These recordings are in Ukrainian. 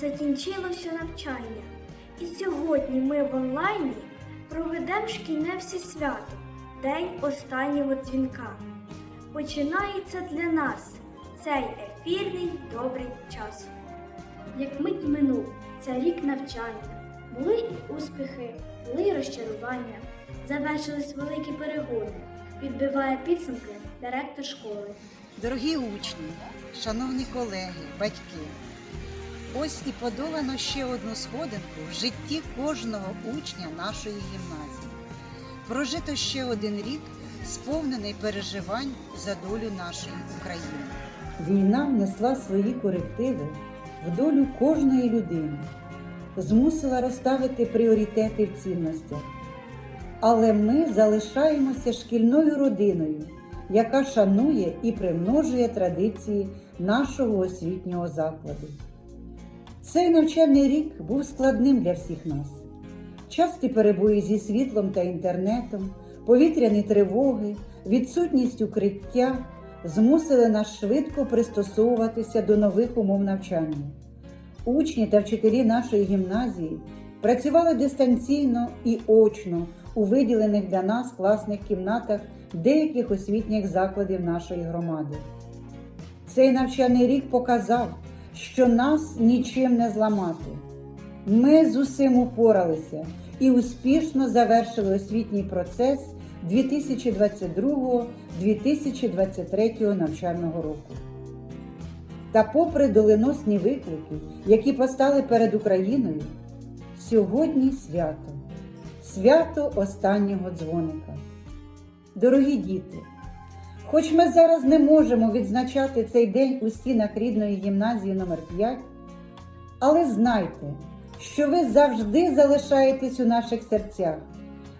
закінчилося навчання. І сьогодні ми в онлайні проведемо шкільне всесвято, день останнього дзвінка. Починається для нас цей ефірний добрий час. Як мить минув це рік навчання, були і успіхи, були й розчарування, завершились великі перегони, підбиває підсумки директор школи. Дорогі учні, шановні колеги, батьки, ось і подолано ще одну сходинку в житті кожного учня нашої гімназії. Прожито ще один рік, сповнений переживань за долю нашої України. Війна внесла свої корективи в долю кожної людини, змусила розставити пріоритети в цінностях. Але ми залишаємося шкільною родиною, яка шанує і примножує традиції нашого освітнього закладу. Цей навчальний рік був складним для всіх нас. Часті перебої зі світлом та інтернетом, повітряні тривоги, відсутність укриття змусили нас швидко пристосовуватися до нових умов навчання. Учні та вчителі нашої гімназії працювали дистанційно і очно у виділених для нас класних кімнатах деяких освітніх закладів нашої громади. Цей навчальний рік показав, що нас нічим не зламати. Ми з усім упоралися і успішно завершили освітній процес 2022-2023 навчального року. Та попри доленосні виклики, які постали перед Україною, сьогодні свято, свято останнього дзвоника. Дорогі діти, хоч ми зараз не можемо відзначати цей день у стінах рідної гімназії номер 5 але знайте, що ви завжди залишаєтесь у наших серцях,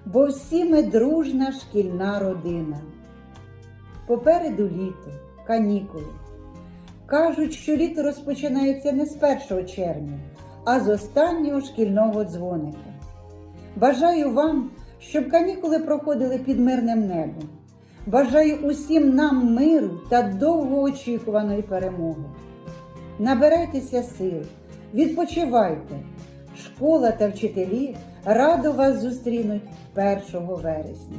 бо всі ми дружна шкільна родина. Попереду літо, канікули. Кажуть, що літо розпочинається не з 1 червня, а з останнього шкільного дзвоника. Бажаю вам, щоб канікули проходили під мирним небом. Бажаю усім нам миру та довгоочікуваної перемоги. Набирайтеся сил, відпочивайте. Школа та вчителі радо вас зустрінуть 1 вересня.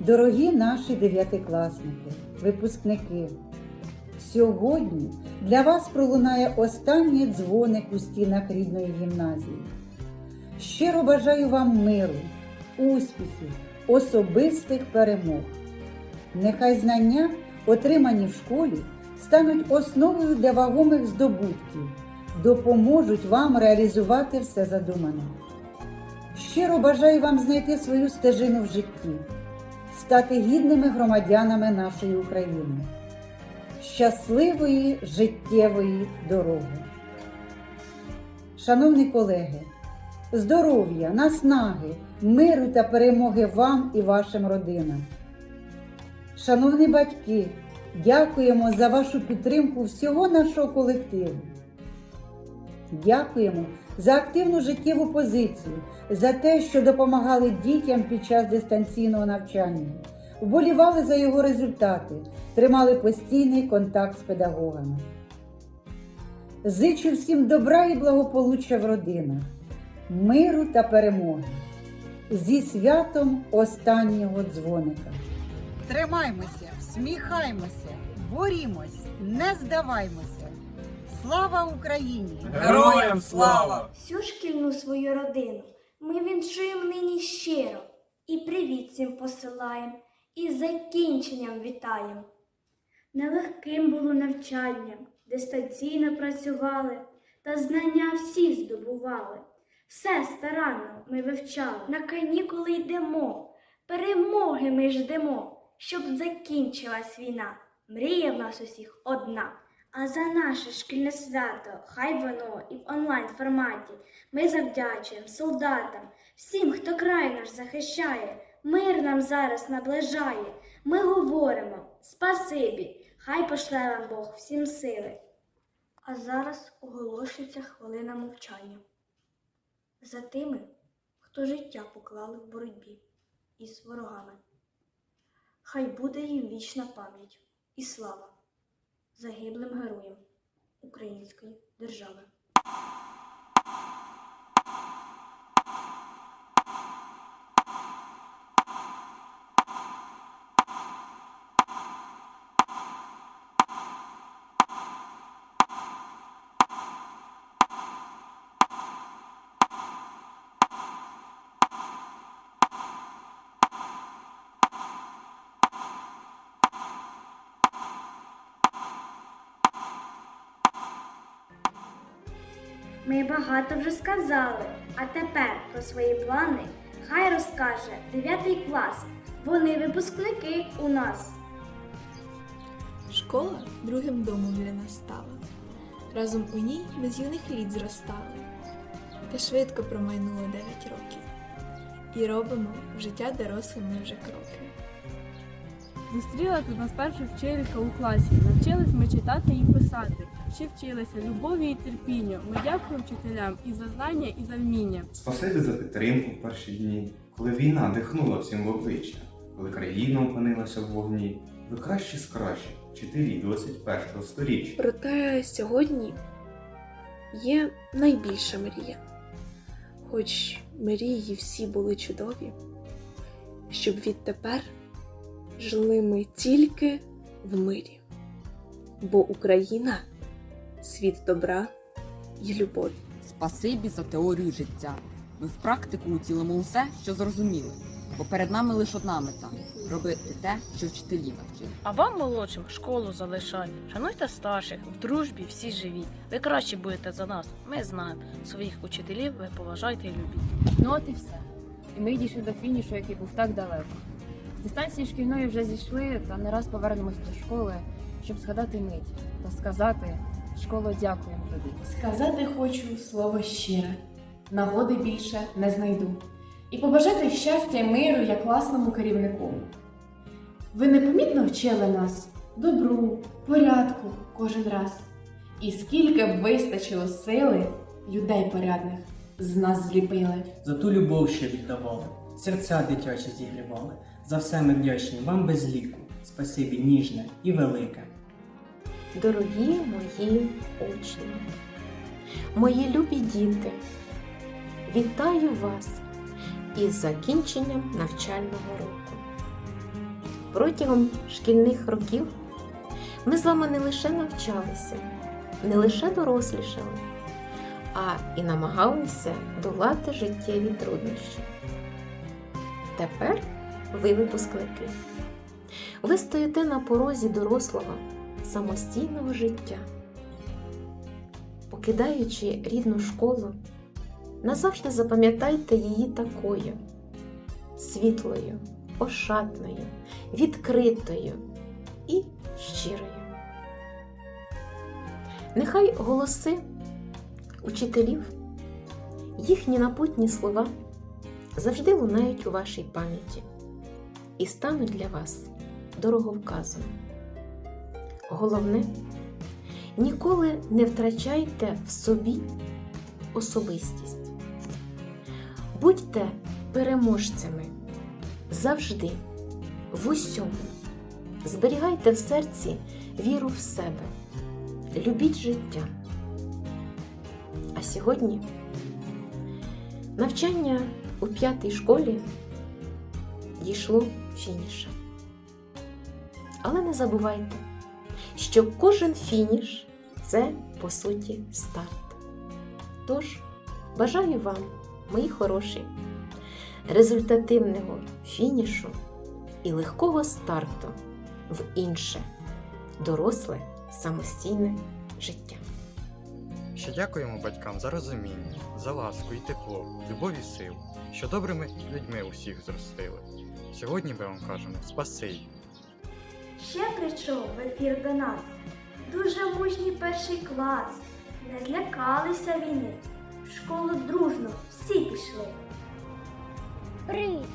Дорогі наші дев'ятикласники, випускники, сьогодні для вас пролунає останній дзвоник у стінах рідної гімназії. Щиро бажаю вам миру, успіхів, особистих перемог. Нехай знання, отримані в школі, стануть основою для вагомих здобутків, допоможуть вам реалізувати все задумане. Щиро бажаю вам знайти свою стежину в житті, стати гідними громадянами нашої України. Щасливої життєвої дороги. Шановні колеги, здоров'я, наснаги, миру та перемоги вам і вашим родинам. Шановні батьки, дякуємо за вашу підтримку всього нашого колективу. Дякуємо за активну життєву позицію, за те, що допомагали дітям під час дистанційного навчання, вболівали за його результати, тримали постійний контакт з педагогами. Зичу всім добра і благополуччя в родинах, миру та перемоги. Зі святом останнього дзвоника. Тримаймося, всміхаймося, борімось, не здаваймося. Слава Україні! Героям слава! Всю шкільну свою родину ми віншуємо нині щиро і привіт всім посилаємо, і закінченням вітаємо. Нелегким було навчання, дистанційно працювали, та знання всі здобували. Все старанно ми вивчали, на канікули йдемо, перемоги ми ждемо, щоб закінчилась війна. Мрія в нас усіх одна. А за наше шкільне свято, хай воно і в онлайн форматі. Ми завдячуємо солдатам, всім, хто край наш захищає, мир нам зараз наближає. Ми говоримо спасибі, хай пошле вам Бог всім сили. А зараз оголошується хвилина мовчання. За тими, хто життя поклали в боротьбі із ворогами. Хай буде їм вічна пам'ять і слава загиблим героям. української держави. Ми багато вже сказали, а тепер про свої плани хай розкаже 9 клас. Вони випускники у нас. Школа другим домом для нас стала. Разом у ній ми з юних літ зростали. Та швидко промайнуло 9 років. І робимо в життя дорослим ми вже кроки. Зустріла тут нас перша вчителька у класі. Навчились ми читати і писати. Ще вчилися любові і терпінню. Ми дякуємо вчителям і за знання, і за вміння. Спасибі за підтримку в перші дні, коли війна дихнула всім в обличчя, коли країна опинилася в вогні. Ви кращі з кращих, вчителі 21 сторіччя. Проте сьогодні є найбільша мрія. Хоч мрії всі були чудові, щоб відтепер жили ми тільки в мирі, бо Україна світ добра і любові. Спасибі за теорію життя. Ми в практику утілимо усе, що зрозуміли, бо перед нами лише одна мета робити те, що вчителі навчили. А вам, молодшим, школу залишай. Шануйте старших, в дружбі всі живі. Ви краще будете за нас. Ми знаємо. Своїх учителів ви поважайте і любіть. Ну от і все. І ми дійшли до фінішу, який був так далеко. З дистанції шкільної вже зійшли, та не раз повернемось до школи, щоб згадати мить та сказати школо, дякуємо тобі. Сказати хочу слово щире, нагоди більше не знайду. І побажати щастя і миру як класному керівнику. Ви непомітно вчили нас добру, порядку кожен раз. І скільки б вистачило сили, людей порядних з нас зліпили. за ту любов, що віддавали, серця дитячі зігрівали. За все ми вдячні вам без ліку. Спасибі ніжне і велике. Дорогі мої учні, мої любі діти, вітаю вас із закінченням навчального року. Протягом шкільних років ми з вами не лише навчалися, не лише дорослішали, а і намагалися долати життєві труднощі. Тепер ви випускники. Ви стоїте на порозі дорослого самостійного життя. Покидаючи рідну школу, назавжди запам'ятайте її такою світлою, ошатною, відкритою і щирою. Нехай голоси учителів, їхні напутні слова завжди лунають у вашій пам'яті і стануть для вас дороговказом. Головне, ніколи не втрачайте в собі особистість. Будьте переможцями завжди, в усьому. Зберігайте в серці віру в себе, любіть життя. А сьогодні навчання у п'ятій школі дійшло фініша. Але не забувайте, що кожен фініш це по суті старт. Tож бажаю вам, мої хороші, результативного фінішу і легкого старту в інше, доросле, самостійне життя. Ще дякуємо батькам за розуміння, за ласку і тепло, любов і силу, що добрими людьми усіх зростили. Сьогодні ми вам кажемо спасибі. Ще прийшов в ефір до нас дуже мужній перший клас. Не злякалися війни. В школу дружно всі пішли. Привіт!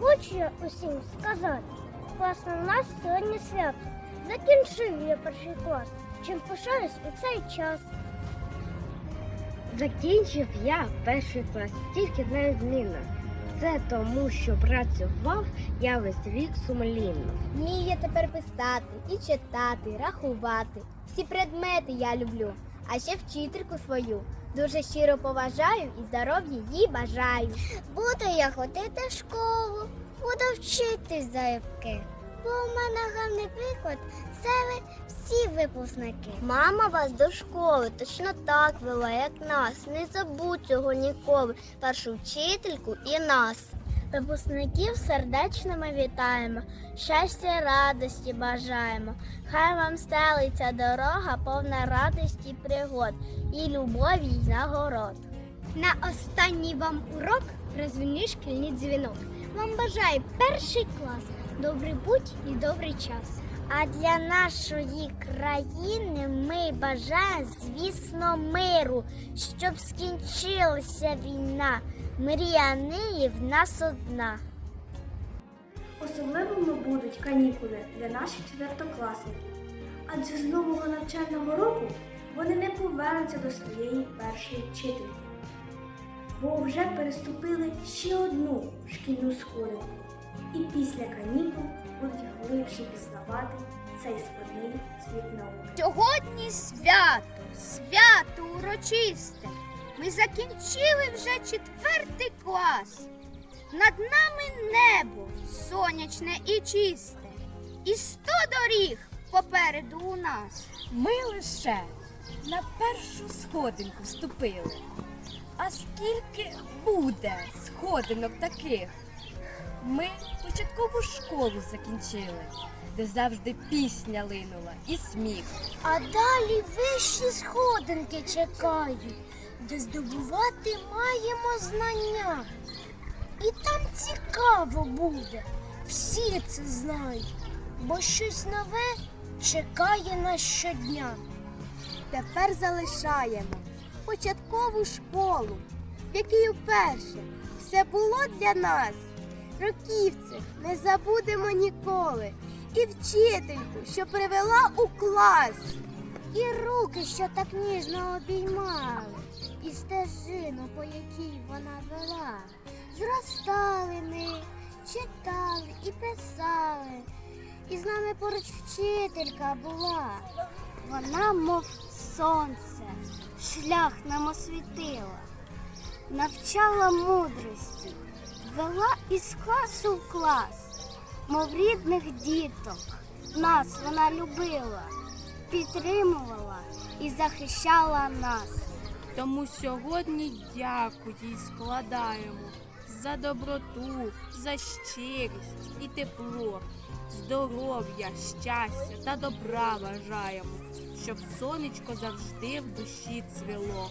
Хочу я усім сказати. Власне, у нас сьогодні свято. Закінчив я перший клас. Чим пишаюсь у цей час. Закінчив я перший клас тільки невідмінно. Це тому, що працював я весь вік сумлінно. Вмію я тепер писати і читати, рахувати. Всі предмети я люблю. а ще вчительку свою. Дуже щиро поважаю і здоров'я їй бажаю. Буду я ходити в школу, буду вчитись залюбки. Бо у мене гарний приклад, це ви всі випускники. Мама вас до школи точно так вела, як нас. Не забудь цього ніколи. Першу вчительку і нас. Випускників сердечно ми вітаємо, щастя, радості бажаємо. Хай вам стелиться дорога, повна радості пригод і любові й нагород. На останній вам урок розвільни шкільний дзвінок. Вам бажаю перший клас, добрий будь і добрий час. А для нашої країни ми бажаємо, звісно, миру, щоб скінчилася війна. Мрія неї в нас одна. Особливими будуть канікули для наших четвертокласників, адже з нового навчального року вони не повернуться до своєї першої вчительки, бо вже переступили ще одну шкільну сходинку і після канікул будуть глибше пізнавати цей складний світ науки. Сьогодні свято, свято урочисте. Ми закінчили вже четвертий клас. Над нами небо сонячне і чисте, і сто доріг попереду у нас. Ми лише на першу сходинку вступили. А скільки буде сходинок таких? Ми початкову школу закінчили, де завжди пісня линула і сміх. А далі вищі сходинки чекають, де здобувати маємо знання. І там цікаво буде, всі це знають, бо щось нове чекає нас щодня. Тепер залишаємо початкову школу, в якій уперше все було для нас. Років не забудемо ніколи. І вчительку, що привела у клас. І руки, що так ніжно обіймали, і стежину, по якій вона вела. Зростали ми, читали і писали. І з нами поруч вчителька була. Вона, мов сонце, шлях нам освітила, навчала мудрості, вела із класу в клас, мов рідних діток. Нас вона любила, підтримувала і захищала нас. Тому сьогодні дякую їй складаємо за доброту, за щирість і тепло, здоров'я, щастя та добра бажаємо, щоб сонечко завжди в душі цвіло.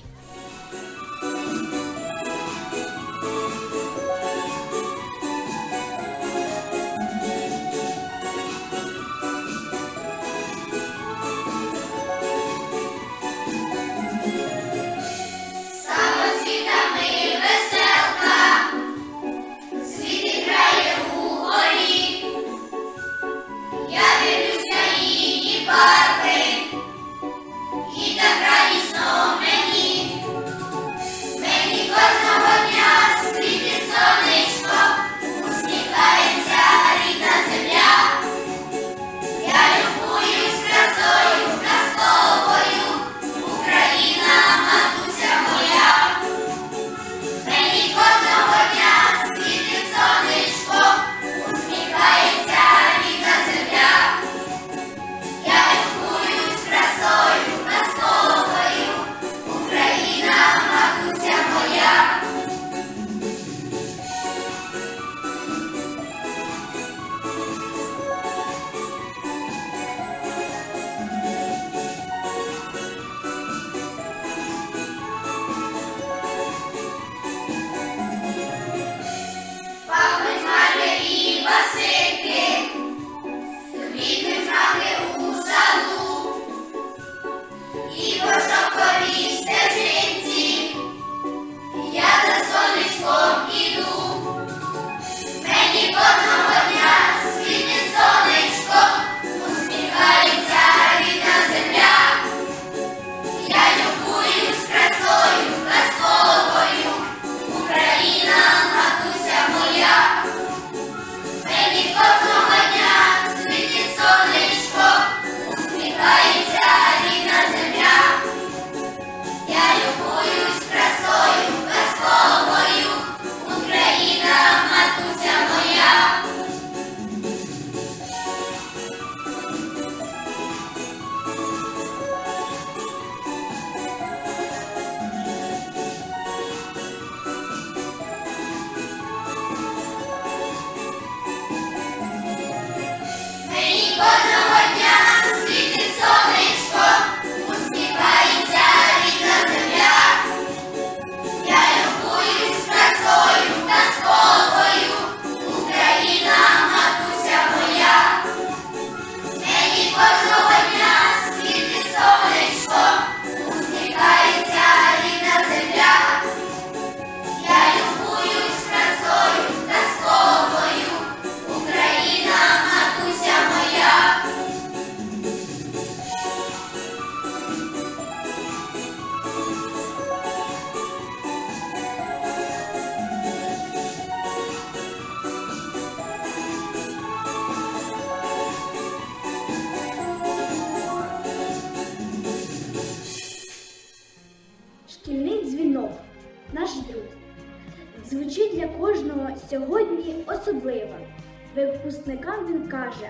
Випускникам він каже: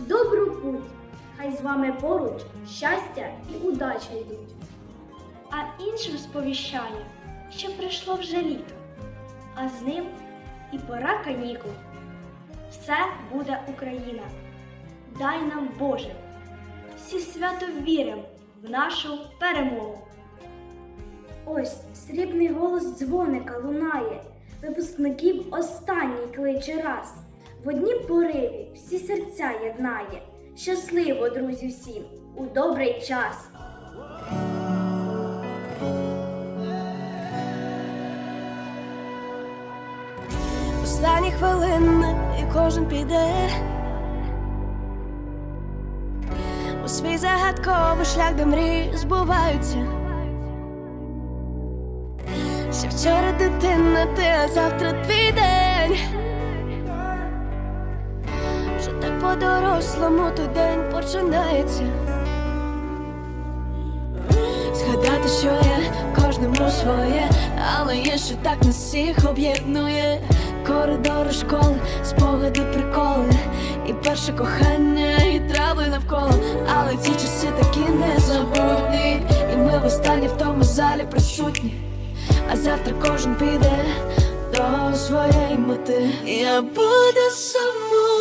в добру путь, хай з вами поруч щастя і удача йдуть. А іншим сповіщає, що прийшло вже літо, а з ним і пора канікул. Все буде Україна. Дай нам Боже. Всі свято віримо в нашу перемогу. Ось срібний голос дзвоника лунає, випускників останній кличе раз. В однім пориві всі серця єднає. Щасливо, друзі, всім у добрий час. Останні хвилини і кожен піде у свій загадковий шлях, де мрії збуваються. Ще вчора дитина, ти, а завтра твій день. Вже так по-дорослому той день починається. Згадати, що є кожному своє, але є, що так нас всіх об'єднує. Коридори школи, спогади, приколи, і перше кохання, і трави навколо. Але ці часи такі незабутні, і ми востаннє в тому залі присутні. А завтра кожен піде до своєї мети. Я буду саму